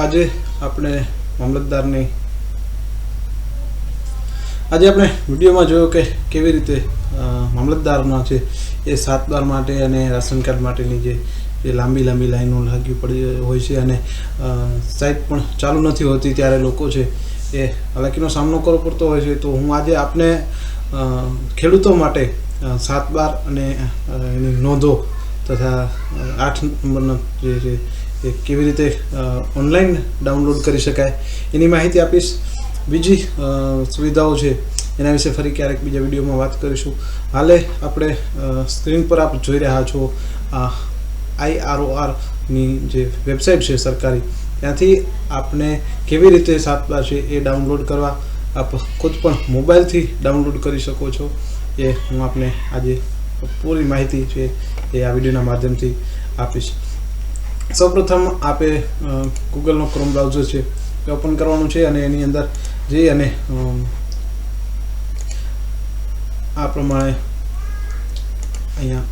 આજે આપણે મામલતદારની આજે આપણે વિડીયોમાં જોયું કે કેવી રીતે મામલતદારના છે એ સાત બાર માટે અને રાશન કાર્ડ માટેની જે જે લાંબી લાંબી લાઈનો લાગી પડી હોય છે અને સાઇટ પણ ચાલુ નથી હોતી ત્યારે લોકો છે એ હાલાકીનો સામનો કરવો પડતો હોય છે. તો હું આજે આપને ખેડૂતો માટે સાત બાર અને એની નોંધો તથા આઠ નંબરના જે છે એ કેવી રીતે ઓનલાઈન ડાઉનલોડ કરી શકાય. એની માહિતી આપીશ. બીજી સુવિધાઓ છે, એના વિશે ફરી ક્યારેક બીજા વિડીયોમાં વાત કરીશું. હાલે આપણે સ્ક્રીન પર આપ જોઈ રહ્યા છો આ આઈઆરઓઆરની જે વેબસાઇટ છે સરકારી. ત્યાંથી આપને કેવી રીતે સાતલા છે એ ડાઉનલોડ કરવા. આપ ખુદ પણ મોબાઈલથી ડાઉનલોડ કરી શકો છો. એ હું આપને આજે પૂરી માહિતી છે એ આ વિડીયોના માધ્યમથી આપીશ. સૌપ્રથમ આપે ગૂગલનો ક્રોમ બ્રાઉઝર છે એ ઓપન કરવાનું છે અને એની અંદર જઈ અને આ પ્રમાણે અહીંયા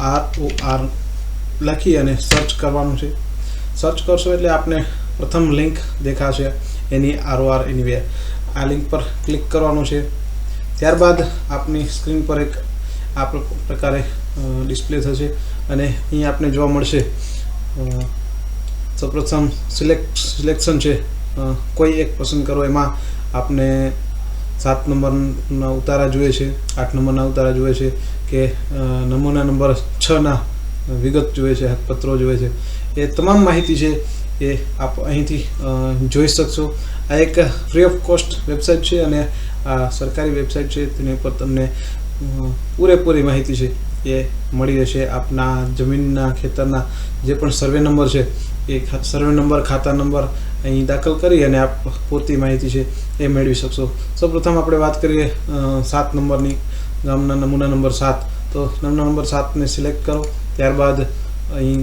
આર ઓ આર લખી અને સર્ચ કરવાનું છે. સર્ચ કરશો એટલે આપને પ્રથમ લિંક દેખાશે એની આરઓઆર એની આ લિંક પર ક્લિક કરવાનું છે. ત્યારબાદ આપની સ્ક્રીન પર એક આ પ્રકારે ડિસ્પ્લે થશે અને અહીં આપને જોવા મળશે સૌપ્રથમ સિલેક્ટ, સિલેક્શન છે. કોઈ એક પસંદ કરો, એમાં આપને સાત નંબરના ઉતારા જોઈએ છે, આઠ નંબરના ઉતારા જોઈએ છે કે નમૂના નંબર છના વિગત જોઈએ છે પત્રો જોઈએ છે. એ તમામ માહિતી છે એ આપ અહીંથી જોઈ શકશો. આ એક ફ્રી ઓફ કોસ્ટ વેબસાઇટ છે અને આ સરકારી વેબસાઇટ છે, તેની ઉપર તમને પૂરેપૂરી માહિતી છે. એ મળી રહેશે. આપના જમીનના ખેતરના જે પણ સર્વે નંબર છે, એ સર્વે નંબર, ખાતા નંબર અહીં દાખલ કરી અને આપ પૂરતી માહિતી છે એ મેળવી શકશો. સૌપ્રથમ આપણે વાત કરીએ સાત નંબરની, ગામના નમૂના નંબર સાત. તો નમૂના નંબર સાતને સિલેક્ટ કરો, ત્યારબાદ અહીં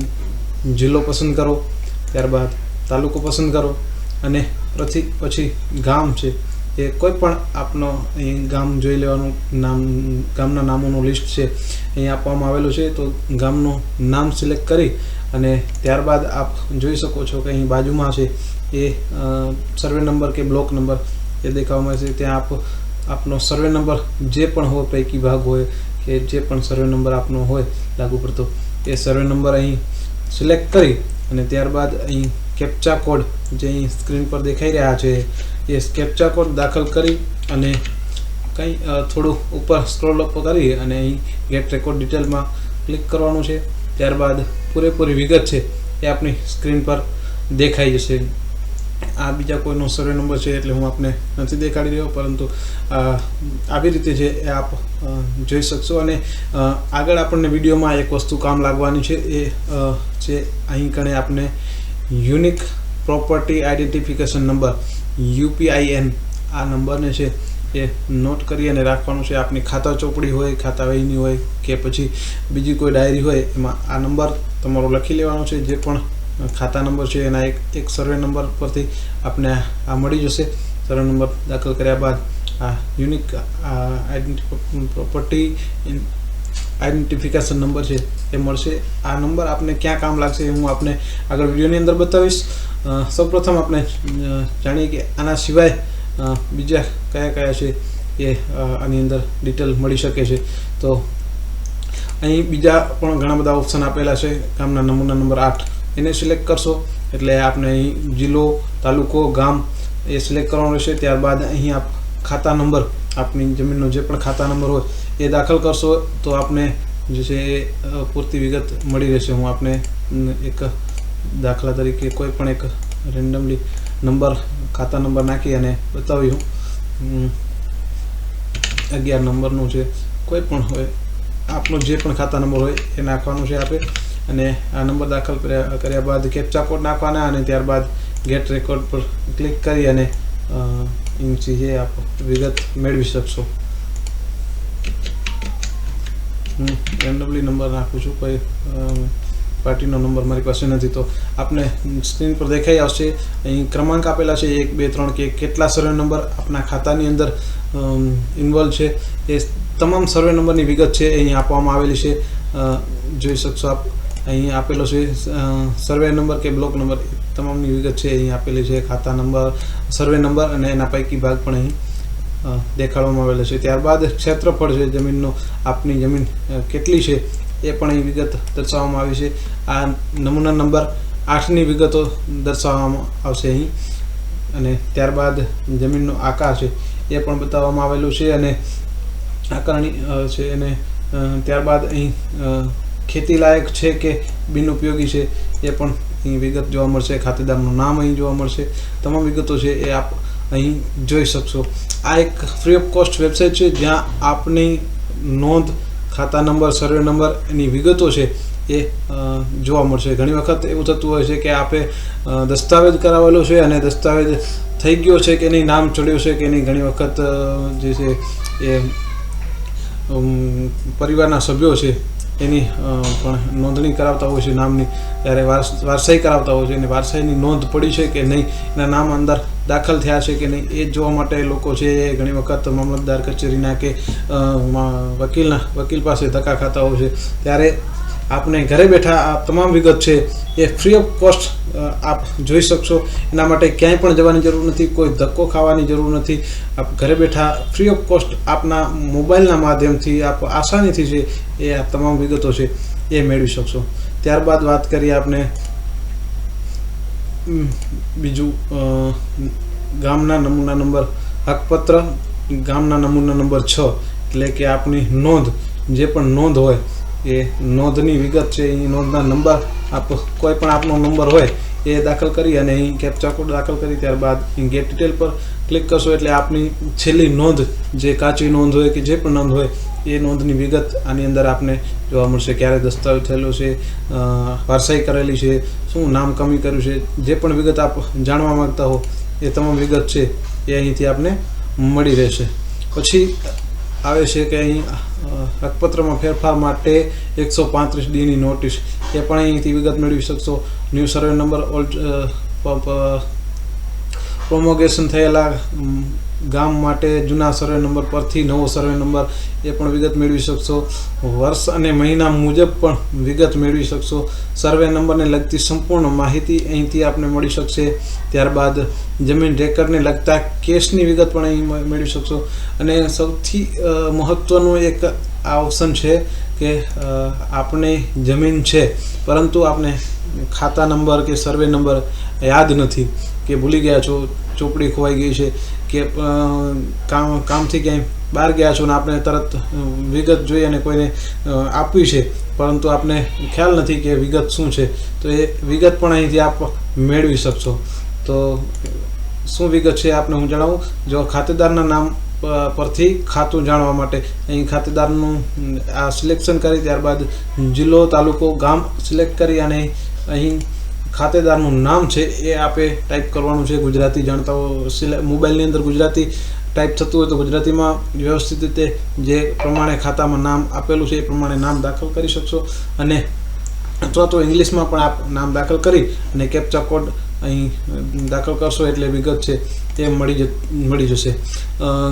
જિલ્લો પસંદ કરો, ત્યારબાદ તાલુકો પસંદ કરો અને પછી પછી ગામ છે. એ કોઈ પણ આપનો અહીં ગામ જોઈ લેવાનું નામ, ગામના નામોનું લિસ્ટ છે અહીં આપવામાં આવેલું છે, તો ગામનું નામ સિલેક્ટ કરી અને ત્યારબાદ આપ જોઈ શકો છો કે અહીં બાજુમાં છે, એ સર્વે નંબર કે બ્લોક નંબર એ દેખાવામાં આવે છે ત્યાં આપ, આપનો સર્વે નંબર જે પણ હોય, પૈકી ભાગ હોય કે જે પણ સર્વે નંબર આપનો હોય લાગુ પડતો, એ સર્વે નંબર અહીં સિલેક્ટ કરી અને ત્યારબાદ અહીં કેપ્ચા કોડ જે અહીં સ્ક્રીન પર દેખાઈ રહ્યા છે, એ કેપ્ચા કોડ દાખલ કરી અને કંઈ થોડું ઉપર સ્ક્રોલ અપ કરી અને અહીં ગેટ રેકોર્ડ ડિટેલમાં ક્લિક કરવાનું છે. ત્યારબાદ પૂરેપૂરી વિગત છે, એ આપની સ્ક્રીન પર દેખાઈ જશે. આ બીજા કોઈનો સર્વે નંબર છે એટલે હું આપને નથી દેખાડી રહ્યો, પરંતુ આવી રીતે છે, એ આપ જોઈ શકશો. અને આગળ આપણને વિડીયોમાં એક વસ્તુ કામ લાગવાની છે, એ છે, અહીં કણે આપને unique property identification number, UPIN. આ નંબરને છે એ નોટ કરી અને રાખવાનું છે. આપની ખાતા ચોપડી હોય, ખાતા વહીની હોય કે પછી બીજી કોઈ ડાયરી હોય, એમાં આ નંબર તમારો લખી લેવાનો છે. જે પણ ખાતા નંબર છે, એના એક એક સર્વે નંબર પરથી આપને આ મળી જશે. સર્વે નંબર દાખલ કર્યા બાદ આ unique identity property identification number છે, એ મળશે. આ નંબર આપને ક્યાં કામ લાગશે હું આપને આગળ વિડીયોની અંદર બતાવીશ. સૌપ્રથમ આપણે જાણીએ કે આના સિવાય બીજા કયા કયા છે એ આની અંદર ડિટેલ મળી શકે છે. તો અહીં બીજા પણ ઘણા બધા ઓપ્શન આપેલા છે. ગામના નમૂના નંબર આઠ એને સિલેક્ટ કરશો. એટલે આપને અહીં જિલ્લો, તાલુકો, ગામ એ સિલેક્ટ કરવાનો રહેશે. ત્યારબાદ અહીં આપ ખાતા નંબર, આપની જમીનનો જે પણ ખાતા નંબર હોય એ દાખલ કરશો તો આપને જે છે એ પૂરતી વિગત મળી રહેશે. હું આપને એક દાખલા તરીકે કોઈ પણ એક રેન્ડમલી નંબર, ખાતા નંબર નાખી અને બતાવી હું. અગિયાર નંબરનું છે. કોઈ પણ હોય, આપનો જે પણ ખાતા નંબર હોય એ નાખવાનું છે આપે. અને આ નંબર દાખલ કર્યા બાદ કેપ્ચા કોડ નાખવાના અને ત્યારબાદ ગેટ રેકોર્ડ પર ક્લિક કરી અને એ જે આપ વિગત મેળવી શકશો. હું રેન્ડમલી નંબર નાખું છું, કોઈ પાર્ટીનો નંબર મારી પાસે નથી. તો આપને સ્ક્રીન પર દેખાઈ આવશે. અહીં ક્રમાંક આપેલા છે, એક, બે, ત્રણ, કે કેટલા સર્વે નંબર આપના ખાતાની અંદર ઇન્વોલ્વ છે. એ તમામ સર્વે નંબરની વિગત છે અહીં આપવામાં આવેલી છે. જોઈ શકશો આપ. અહીં આપેલો છે સર્વે નંબર કે બ્લોક નંબર તમામની વિગત છે અહીં આપેલી છે, ખાતા નંબર સર્વે નંબર અને એના પૈકી ભાગ પણ અહીં દેખાડવામાં આવેલો છે. ત્યારબાદ ક્ષેત્રફળ છે, જમીનનો આપની જમીન કેટલી છે એ પણ અહીં વિગત દર્શાવવામાં આવી છે. આ નમૂના નંબર આઠની વિગતો દર્શાવવામાં આવશે અહીં. અને ત્યારબાદ જમીનનો આકાર છે એ પણ બતાવવામાં આવેલું છે અને આકારણી છે અને ત્યારબાદ અહીં ખેતીલાયક છે કે બિનઉપયોગી છે એ પણ અહીં વિગત જોવા મળશે. ખાતેદારનું નામ અહીં જોવા મળશે. તમામ વિગતો છે એ આપ અહીં જોઈ શકશો. આ એક ફ્રી ઓફ કોસ્ટ વેબસાઇટ છે, જ્યાં આપની નોંધ, ખાતા નંબર સર્વે નંબર, એની વિગતો છે એ જોવા મળશે. ઘણી વખત એવું થતું હોય છે કે આપે દસ્તાવેજ કરાવેલો છે અને દસ્તાવેજ થઈ ગયો છે કે નહીં, નામ ચડ્યું છે કે નહીં, ઘણી વખત જે છે એ પરિવારના સભ્યો છે એની પણ નોંધણી કરાવતા હોય છે, નામની, ત્યારે વારસ, વારસાઈ કરાવતા હોય છે, અને વારસાઈની નોંધ પડી છે કે નહીં, એના નામ અંદર દાખલ થયા છે કે નહીં, એ જોવા માટે લોકો છે, એ ઘણી વખત મામલતદાર કચેરીના કે વકીલના, વકીલ પાસે ધક્કા ખાતા હોય છે. ત્યારે આપને ઘરે બેઠા આ તમામ વિગત છે એ ફ્રી ઓફ કોસ્ટ આપ જોઈ શકશો. એના માટે ક્યાંય પણ જવાની જરૂર નથી, કોઈ ધક્કો ખાવાની જરૂર નથી. આપ ઘરે બેઠા ફ્રી ઓફ કોસ્ટ આપના મોબાઈલના માધ્યમથી આપ આસાનીથી છે એ આ તમામ વિગતો છે એ મેળવી શકશો. ત્યારબાદ વાત કરીએ આપણે બીજું ગામના નમૂના નંબર, હકપત્ર. ગામના નમૂના નંબર છ, એટલે કે આપની નોંધ, જે પણ નોંધ હોય એ નોંધની વિગત છે, એ નોંધના નંબર આપ કોઈ પણ આપનો નંબર હોય એ દાખલ કરી અને અહીં કેપ્ચા કોડ દાખલ કરી ત્યારબાદ અહીં ગેટ ડિટેલ પર ક્લિક કરશો એટલે આપની છેલ્લી નોંધ, જે કાચી નોંધ હોય કે જે પણ નોંધ હોય, એ નોંધની વિગત આની અંદર આપને જોવા મળશે. ક્યારે દસ્તાવેજ થયેલો છે વારસાઈ કરેલી છે, શું નામ કમી કર્યું છે, જે પણ વિગત આપ જાણવા માંગતા હો, એ તમામ વિગત છે એ અહીંથી આપને મળી રહેશે. પછી આવે છે કે અહીં હકપત્રમાં ફેરફાર માટે એકસો પાંત્રીસ ડીની નોટિસ. એ પણ અહીંથી વિગત મેળવી શકશો. New survey number all promulgation થયેલા ગામ માટે જૂના સર્વે નંબર પરથી નવો સર્વે નંબર એ પણ વિગત મેળવી શકશો. વર્ષ અને મહિના મુજબ પણ વિગત મેળવી શકશો. સર્વે નંબરને લગતી સંપૂર્ણ માહિતી અહીંથી આપને મળી શકશે. ત્યારબાદ જમીન રેકર્ડને લગતા કેસની વિગત પણ અહીં મેળવી શકશો. અને સૌથી મહત્ત્વનું એક આ ઓપ્શન છે કે આપણે જમીન છે, પરંતુ આપણે ખાતા નંબર કે સર્વે નંબર યાદ નથી. કે ભૂલી ગયા છો, ચોપડી ખોવાઈ ગઈ છે. કે કામ, કામથી ક્યાંય બહાર ગયા છો ને આપણે તરત વિગત જોઈ અને કોઈને આપવી છે. પરંતુ આપને ખ્યાલ નથી કે વિગત શું છે. તો એ વિગત પણ અહીંથી આપ મેળવી શકશો. તો શું વિગત છે આપને હું જણાવું. જો ખાતેદારના નામ પરથી ખાતું જાણવા માટે અહીં ખાતેદારનું આ સિલેક્શન કરી ત્યારબાદ જિલ્લો, તાલુકો, ગામ સિલેક્ટ કરી અને અહીં ખાતેદારનું નામ છે એ આપે ટાઈપ કરવાનું છે. ગુજરાતી જાણતા હો મોબાઈલની અંદર ગુજરાતી ટાઈપ થતું હોય તો ગુજરાતીમાં વ્યવસ્થિત રીતે જે પ્રમાણે ખાતામાં નામ આપેલું છે એ પ્રમાણે નામ દાખલ કરી શકશો. અને અથવા તો ઇંગ્લિશમાં પણ આપ નામ દાખલ કરી અને કેપ્ચા કોડ અહીં દાખલ કરશો એટલે વિગત છે, તે મળી મળી જશે.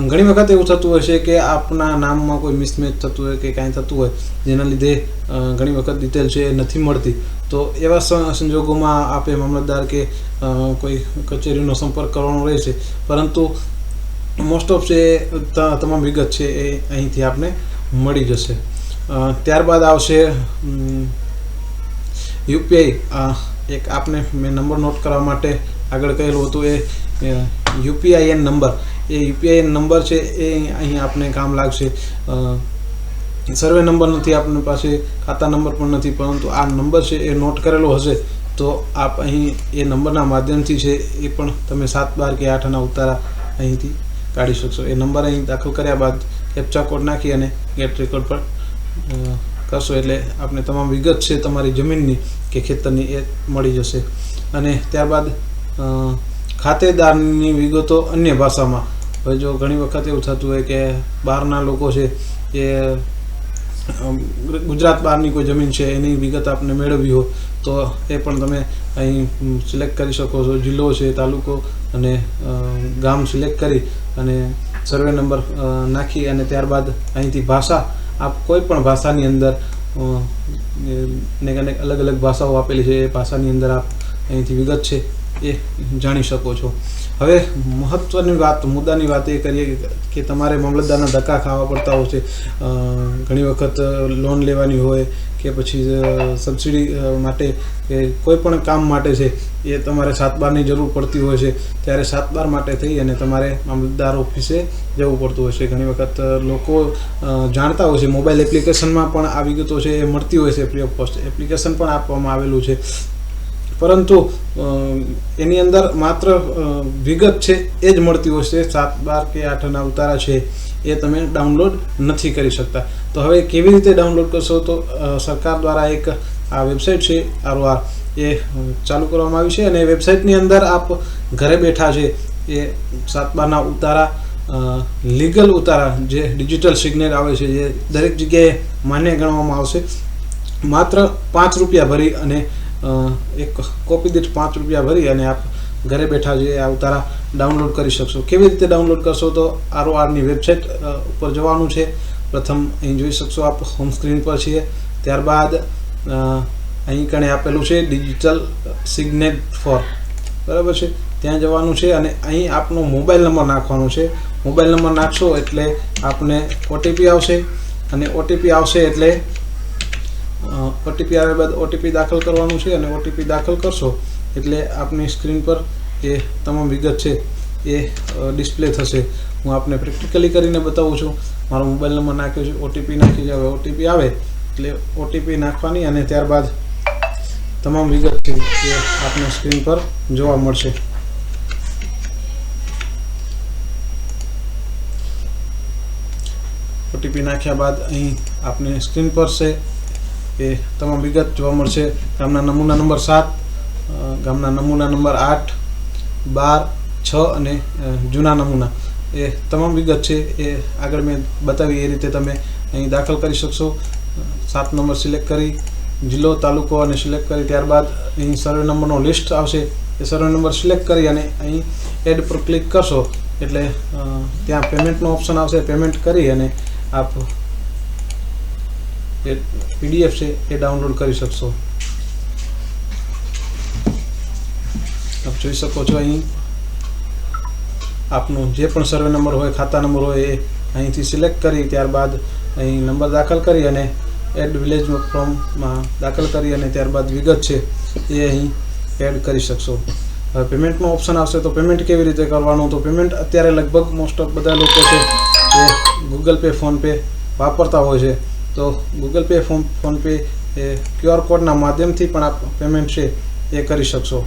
ઘણી વખત એવું થતું હોય છે કે આપના નામમાં કોઈ મિસમેચ થતું હોય કે કાંઈ થતું હોય, જેના લીધે ઘણી વખત ડિટેલ છે એ નથી મળતી. તો એવા સંજોગોમાં આપે મામલતદાર કે કોઈ કચેરીનો સંપર્ક કરવાનો રહેશે પરંતુ મોસ્ટ ઓફ છે તમામ વિગત છે એ અહીંથી આપને મળી જશે. ત્યારબાદ આવશે યુપીઆઈ. એક આપને મેં નંબર નોટ કરવા માટે આગળ કહેલું હતું એ યુપીઆઈએન નંબર. એ યુપીઆઈએન નંબર છે એ અહીં આપને કામ લાગશે. સર્વે નંબર નથી આપની પાસે, ખાતા નંબર પણ નથી, પરંતુ આ નંબર છે એ નોટ કરેલો હશે. તો આપ અહીં એ નંબરના માધ્યમથી છે એ પણ તમે સાત બાર કે આઠના ઉતારા અહીંથી કાઢી શકશો. એ નંબર અહીં દાખલ કર્યા બાદ કેપ્ચા કોડ નાખી અને ગેટ રેકોર્ડ પર કરશો એટલે આપણે તમામ વિગત છે તમારી જમીનની કે ખેતરની એ મળી જશે. અને ત્યારબાદ ખાતેદારની વિગતો અન્ય ભાષામાં. હવે જો ઘણી વખત એવું થતું હોય કે બહારના લોકો છે એ ગુજરાત બહારની કોઈ જમીન છે એની વિગત આપને મેળવવી હોય, તો એ પણ તમે અહીં સિલેક્ટ કરી શકો છો. જિલ્લો છે, તાલુકો અને ગામ સિલેક્ટ કરી અને સર્વે નંબર નાખી અને ત્યારબાદ અહીંથી ભાષા આપ કોઈ પણ ભાષાની અંદર અનેક અનેક અલગ અલગ ભાષાઓ આપેલી છે, એ ભાષાની અંદર આપ અહીંથી વિગત છે, એ જાણી શકો છો. હવે મહત્ત્વની વાત, મુદ્દાની વાત એ કરીએ કે તમારે મામલતદારના ધક્કા ખાવા પડતા હોય છે. ઘણી વખત લોન લેવાની હોય કે પછી સબસિડી માટે કે કોઈ પણ કામ માટે છે, એ તમારે સાત બારની જરૂર પડતી હોય છે. ત્યારે સાત બાર માટે થઈ અને તમારે મામલતદાર ઓફિસે જવું પડતું હોય છે. ઘણી વખત લોકો જાણતા હોય છે. મોબાઈલ એપ્લિકેશનમાં પણ આ વિગતો છે, એ મળતી હોય છે ફ્રી ઓફ કોસ્ટ એપ્લિકેશન પણ આપવામાં આવેલું છે. પરંતુ એની અંદર માત્ર વિગત છે, એ જ મળતી હોય છે. સાત બાર કે આઠના ઉતારા છે, એ તમે ડાઉનલોડ નથી કરી શકતા. તો હવે કેવી રીતે ડાઉનલોડ કરશો? તો સરકાર દ્વારા એક, આ વેબસાઇટ છે, આરઓઆર, એ ચાલુ કરવામાં આવી છે અને વેબસાઇટની અંદર આપ ઘરે બેઠા છે એ સાત બારના ઉતારા લીગલ ઉતારા જે ડિજિટલ સિગ્નેટ આવે છે, જે દરેક જગ્યાએ માન્ય ગણવામાં આવશે. માત્ર પાંચ રૂપિયા ભરી અને એક કોપી દીઠ પાંચ રૂપિયા ભરી અને આપ ઘરે બેઠા જે આ ઉતારા ડાઉનલોડ કરી શકશો. કેવી રીતે ડાઉનલોડ કરશો તો આરઓઆરની વેબસાઇટ ઉપર જવાનું છે. પ્રથમ અહીં જોઈ શકશો આપ હોમ સ્ક્રીન પર છીએ. ત્યારબાદ અહીં કણે આપેલું છે ડિજિટલ સિગ્નેટ ફોર બરાબર છે? ત્યાં જવાનું છે અને અહીં આપનો મોબાઈલ નંબર નાખવાનો છે. મોબાઈલ નંબર નાખશો એટલે આપને ઓટીપી આવશે. અને ઓટીપી આવશે એટલે ઓટીપી આવ્યા બાદ ઓટીપી દાખલ કરવાનું છે અને ઓટીપી દાખલ કરશો, એટલે આપની સ્ક્રીન પર એ તમામ વિગત છે એ ડિસ્પ્લે થશે. હું આપને પ્રેક્ટિકલી કરીને બતાવું છું. મારો મોબાઈલ નંબર નાખ્યો છે ઓટીપી નાખી છે ઓટીપી આવે, એટલે ઓટીપી નાખવાની અને ત્યારબાદ તમામ વિગત છે એ આપને સ્ક્રીન પર જોવા મળશે. ઓટીપી નાખ્યા બાદ અહીં આપને સ્ક્રીન પર છે. એ તમામ વિગત જોવા મળશે. ગામના નમૂના નંબર સાત ગામના નમૂના નંબર આઠ, બાર, છ અને જૂના નમૂના. એ તમામ વિગત છે, એ આગળ મેં બતાવી એ રીતે તમે અહીં દાખલ કરી શકશો. સાત નંબર સિલેક્ટ કરી, જિલ્લો, તાલુકો અને સિલેક્ટ કરી ત્યારબાદ અહીં સર્વે નંબરનો લિસ્ટ આવશે. એ સર્વે નંબર સિલેક્ટ કરી અને અહીં એડ પર ક્લિક કરશો. એટલે ત્યાં પેમેન્ટનો ઓપ્શન આવશે. પેમેન્ટ કરી અને આપ એ પીડીએફ છે, એ ડાઉનલોડ કરી શકશો. આપ જોઈ શકો છો અહીં. આપનો જે પણ સર્વે નંબર હોય, ખાતા નંબર હોય, એ અહીંથી સિલેક્ટ કરી, ત્યારબાદ અહીં નંબર દાખલ કરી અને એડ વિલેજ ફોર્મમાં દાખલ કરી અને ત્યારબાદ વિગત છે, એ અહીં એડ કરી શકશો. હવે પેમેન્ટનો ઓપ્શન આવશે, તો પેમેન્ટ કેવી રીતે કરવાનું? તો પેમેન્ટ અત્યારે લગભગ મોસ્ટ ઓફ બધા લોકો છે, એ ગૂગલ પે ફોનપે વાપરતા હોય છે. તો ગૂગલ પે ફોન ફોનપે એ ક્યુઆર કોડના માધ્યમથી પણ આપ પેમેન્ટ છે એ કરી શકશો.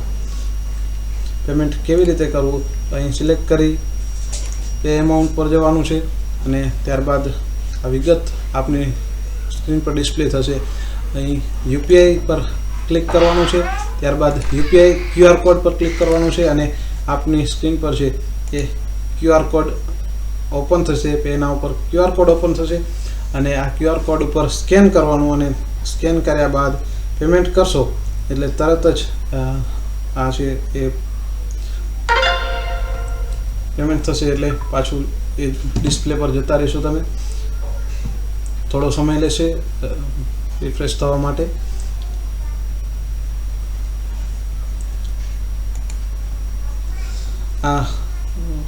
પેમેન્ટ કેવી રીતે કરવું, અહીં સિલેક્ટ કરી પે એમાઉન્ટ પર જવાનું છે અને ત્યારબાદ આ વિગત આપની સ્ક્રીન પર ડિસ્પ્લે થશે. અહીં યુપીઆઈ પર ક્લિક કરવાનું છે, ત્યારબાદ યુપીઆઈ ક્યુઆર કોડ પર ક્લિક કરવાનું છે અને આપની સ્ક્રીન પર છે એ ક્યુઆર કોડ ઓપન થશે એના ઉપર ક્યુઆર કોડ ઓપન થશે અને આ ક્યુઆર કોડ ઉપર સ્કેન કરવાનું અને સ્કેન કર્યા બાદ પેમેન્ટ કરશો. એટલે તરત જ આ છે એ પેમેન્ટ થશે એટલે પાછું એ ડિસ્પ્લે પર જતા રહેશો તમે. થોડો સમય લેશે રિફ્રેશ થવા માટે. આ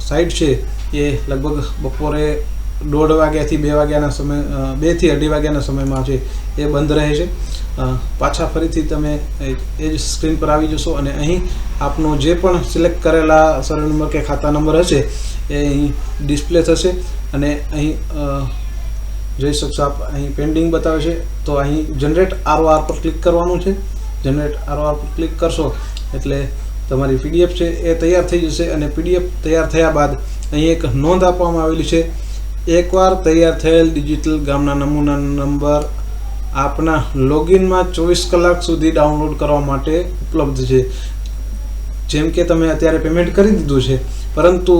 સાઇટ છે એ લગભગ બપોરે દોઢ વાગ્યાથી બે વાગ્યાના સમય બેથી અઢી વાગ્યાના સમયમાં છે એ બંધ રહે છે. પાછા ફરીથી તમે એ જ સ્ક્રીન પર આવી જશો અને અહીં આપનો જે પણ સિલેક્ટ કરેલા સર્વે નંબર કે ખાતા નંબર હશે એ અહીં ડિસ્પ્લે થશે અને અહીં જોઈ શકશો આપ, અહીં પેન્ડિંગ બતાવે છે તો અહીં જનરેટ આરઓઆર પર ક્લિક કરવાનું છે. જનરેટ આરઓઆર પર ક્લિક કરશો એટલે તમારી પીડીએફ છે એ તૈયાર થઈ જશે અને પીડીએફ તૈયાર થયા બાદ અહીં એક નોંધ આપવામાં આવેલી છે. એકવાર તૈયાર થયેલ ડિજિટલ ગામના નમૂના નંબર આપના લોગિનમાં ચોવીસ કલાક સુધી ડાઉનલોડ કરવા માટે ઉપલબ્ધ છે. જેમ કે તમે અત્યારે પેમેન્ટ કરી દીધું છે, પરંતુ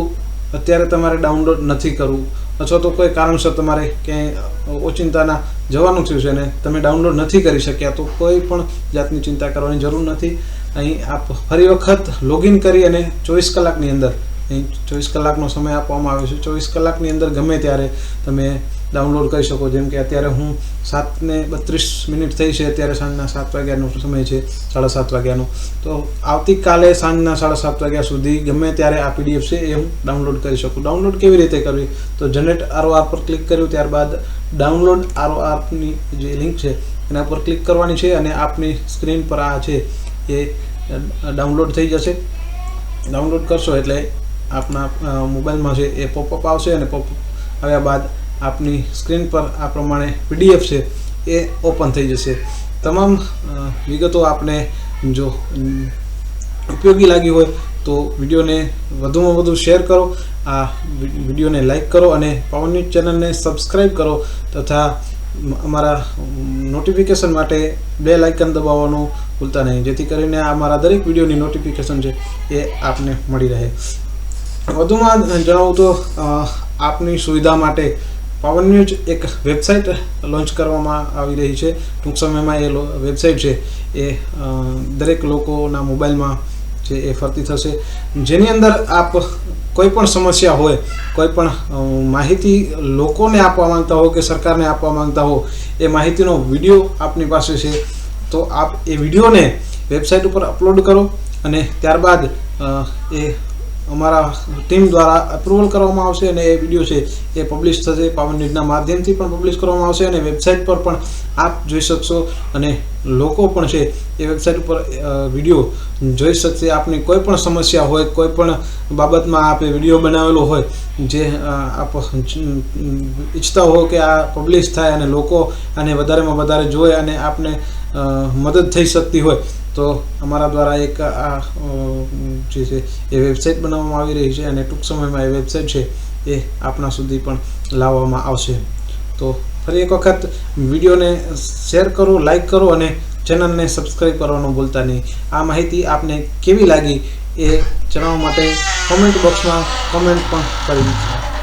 અત્યારે તમારે ડાઉનલોડ નથી કરવું. અથવા તો કોઈ કારણસર તમારે ક્યાંય ઓચિંતાના જવાનું થયું છે ને તમે ડાઉનલોડ નથી કરી શક્યા, તો કોઈ પણ જાતની ચિંતા કરવાની જરૂર નથી. અહીં આપ ફરી વખત લોગિન કરી અને ચોવીસ કલાકની અંદર, અહીં ચોવીસ કલાકનો સમય આપવામાં આવ્યો છે. ચોવીસ કલાકની અંદર ગમે ત્યારે તમે ડાઉનલોડ કરી શકો. જેમ કે અત્યારે હું સાતને બત્રીસ મિનિટ થઈ છે, અત્યારે સાંજના સાત વાગ્યાનો સમય છે, સાડા સાત વાગ્યાનો. તો આવતીકાલે સાંજના સાડા સાત વાગ્યા સુધી ગમે ત્યારે આ પીડીએફ છે એ હું ડાઉનલોડ કરી શકું. ડાઉનલોડ કેવી રીતે કરવી? તો જનરેટ આરઓઆર પર ક્લિક કર્યું, ત્યારબાદ ડાઉનલોડ આરઓઆરની જે લિંક છે, એના પર ક્લિક કરવાની છે અને આપની સ્ક્રીન પર આ છે એ ડાઉનલોડ થઈ જશે. ડાઉનલોડ કરશો એટલે આપના મોબાઈલમાં છે એ પોપઅપ આવશે અને પોપઅપ આવ્યા બાદ આપની સ્ક્રીન પર આ પ્રમાણે પીડીએફ છે એ ઓપન થઈ જશે. તમામ વિગતો આપને જો ઉપયોગી લાગી હોય તો વિડીયોને વધુમાં વધુ શેર કરો, આ વિડીયોને લાઇક કરો અને પવન ન્યૂઝ ચેનલને સબસ્ક્રાઈબ કરો તથા અમારા નોટિફિકેશન માટે બે લાઇકન દબાવવાનું ભૂલતા નહીં. જેથી કરીને અમારા દરેક વિડીયોની નોટિફિકેશન છે એ આપને મળી રહે. વધુમાં જણાવું તો આપની સુવિધા માટે પાવન ન્યૂઝ એક વેબસાઇટ લોન્ચ કરવામાં આવી રહી છે. ટૂંક સમયમાં એ વેબસાઇટ છે એ દરેક લોકોના મોબાઈલમાં છે એ ફરતી થશે. જેની અંદર આપ કોઈ પણ સમસ્યા હોય, કોઈ પણ માહિતી લોકોને આપવા માંગતા હો કે સરકારને આપવા માંગતા હો, એ માહિતીનો વીડિયો આપની પાસે છે. તો આપ એ વિડીયોને વેબસાઇટ ઉપર અપલોડ કરો અને ત્યારબાદ એ અમારા ટીમ દ્વારા અપ્રુવલ કરવામાં આવશે અને એ વીડિયો છે એ પબ્લિશ થશે. પાવન ન્યૂઝના માધ્યમથી પણ પબ્લિશ કરવામાં આવશે અને વેબસાઇટ પર પણ આપ જોઈ શકશો અને લોકો પણ છે એ વેબસાઇટ ઉપર વીડિયો જોઈ શકશે. આપની કોઈ પણ સમસ્યા હોય, કોઈ પણ બાબતમાં આપે વીડિયો બનાવેલો હોય, જે આપ ઈચ્છતા હો કે આ પબ્લિશ થાય અને લોકો આને વધારેમાં વધારે જોવે અને આપને મદદ થઈ શકતી હોય, તો અમારા દ્વારા એક આ જે છે એ વેબસાઇટ બનાવવામાં આવી રહી છે અને ટૂંક સમયમાં એ વેબસાઇટ છે એ આપણા સુધી પણ લાવવામાં આવશે. તો ફરી એક વખત વિડીયોને શેર કરો, લાઈક કરો અને ચેનલને સબસ્ક્રાઈબ કરવાનું ભૂલતા નહીં. આ માહિતી આપને કેવી લાગી એ જણાવવા માટે કોમેન્ટ બોક્સમાં કોમેન્ટ પણ કરી